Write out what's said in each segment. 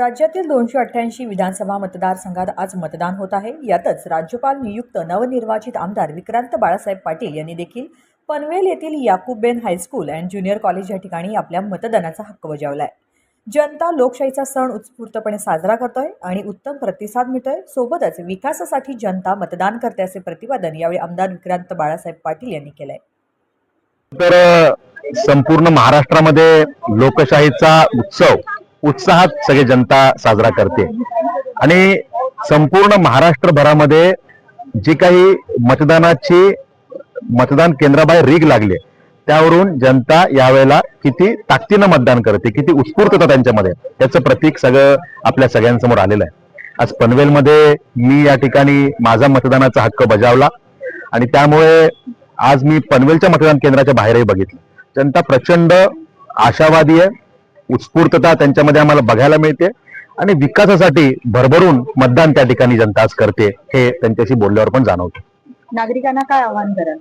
राज्यातील दोनशे अठ्ठ्याऐंशी विधानसभा मतदारसंघात आज मतदान होत आहे. यातच राज्यपाल नियुक्त नवनिर्वाचित आमदार विक्रांत बाळासाहेब पाटील यांनी देखील पनवेल येथील Yakubben high school and junior college या ठिकाणी आपल्या मतदानाचा हक्क बजावलाय. जनता लोकशाहीचा सण उत्स्फूर्तपणे साजरा करतोय आणि उत्तम प्रतिसाद मिळतोय. सोबतच विकासासाठी जनता मतदान करते असे प्रतिपादन यावेळी आमदार विक्रांत बाळासाहेब पाटील यांनी केलंय. तर संपूर्ण महाराष्ट्रामध्ये लोकशाहीचा उत्सव उत्साहात सगळी जनता साजरा करते. आणि संपूर्ण महाराष्ट्रभरामध्ये जी काही मतदानाची मतदान केंद्राबाहेर रीग लागले त्यावरून जनता यावेळेला किती ताकदीनं मतदान करते किती उत्स्फूर्तता त्यांच्यामध्ये त्याचं प्रतीक सगळं आपल्या सगळ्यांसमोर आलेलं आहे. आज पनवेलमध्ये मी या ठिकाणी माझा मतदानाचा हक्क बजावला आणि त्यामुळे आज मी पनवेलच्या मतदान केंद्राच्या बाहेरही बघितलं. जनता प्रचंड आशावादी आहे. उत्स्फूर्तता त्यांच्यामध्ये आम्हाला बघायला मिळते आणि विकासासाठी भरभरून मतदान त्या ठिकाणी जनता आज करते हे त्यांच्याशी बोलल्यावर पण जाणवतं. नागरिकांना काय आवाहन कराल?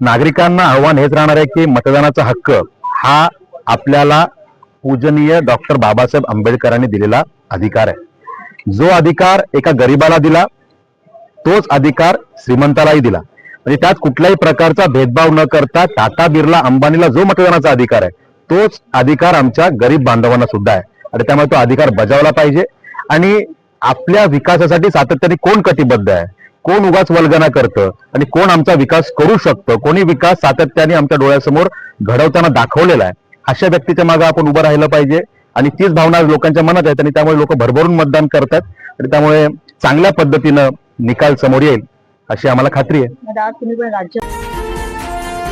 नागरिकांना आव्हान हेच राहणार आहे की मतदानाचा हक्क हा आपल्याला पूजनीय डॉक्टर बाबासाहेब आंबेडकरांनी दिलेला अधिकार आहे. जो अधिकार एका गरीबाला दिला तोच अधिकार श्रीमंतालाही दिला. म्हणजे त्यात कुठल्याही प्रकारचा भेदभाव न करता टाटा बिर्ला अंबानीला जो मतदानाचा अधिकार आहे तोच अधिकार आमच्या गरीब बांधवांना सुद्धा आहे. आणि त्यामुळे तो अधिकार बजावला पाहिजे. आणि आपल्या विकासासाठी सातत्याने कोण कटिबद्ध आहे? कोण उगाच वल्गना करतं? आणि कोण आमचा विकास करू शकतं? कोणी विकास सातत्याने आमच्या डोळ्यासमोर घडवताना दाखवलेला आहे? अशा व्यक्तीच्या मागे आपण उभं राहिलं पाहिजे. आणि तीच भावना लोकांच्या मनात आहेत आणि त्यामुळे लोक भरभरून मतदान करतात. आणि त्यामुळे चांगल्या पद्धतीनं निकाल समोर येईल अशी आम्हाला खात्री आहे.